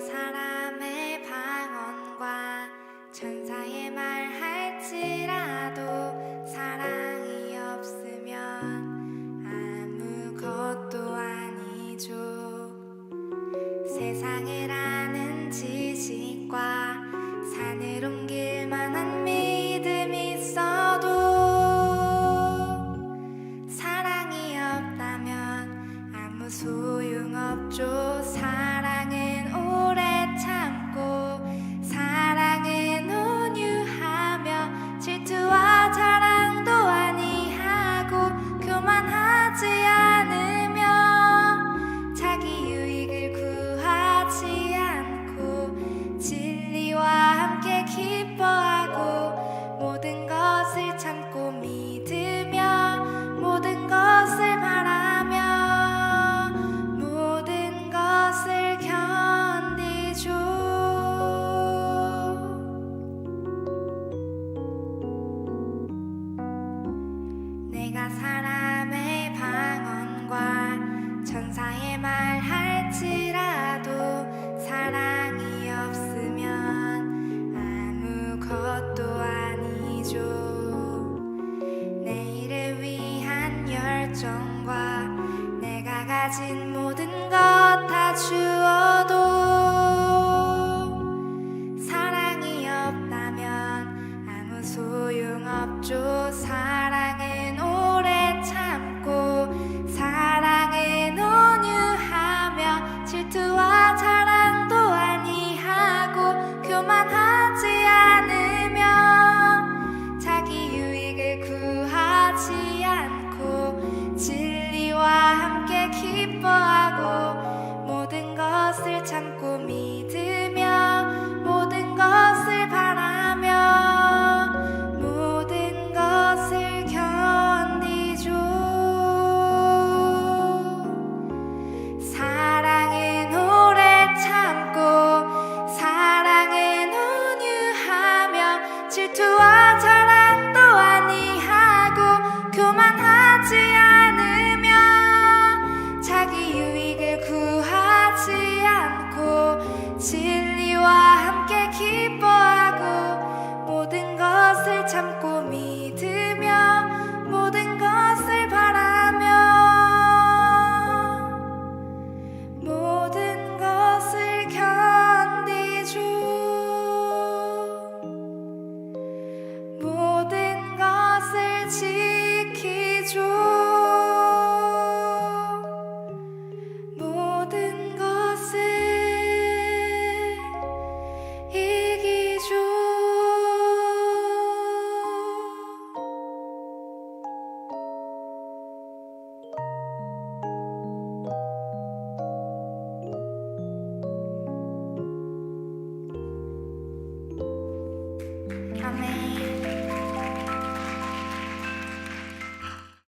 사람의 방언과 천사의 말 할지라도 사랑이 없으면 아무것도 아니죠. 세상을 아는 지식과 산을 옮길 만한 믿음이 있어도 사랑이 없다면 아무 소용없죠 가 가진 모든 것 다 주 것을 참고 믿으며 모든 것을 바라며 모든 것을 견디죠 사랑의 노래 참고 사랑의 온유하며 질투와 자랑도 아니하고 그만하지 않으며 자기 유익을 구 기뻐하고 진리와 함께 기뻐하고 모든 것을 참고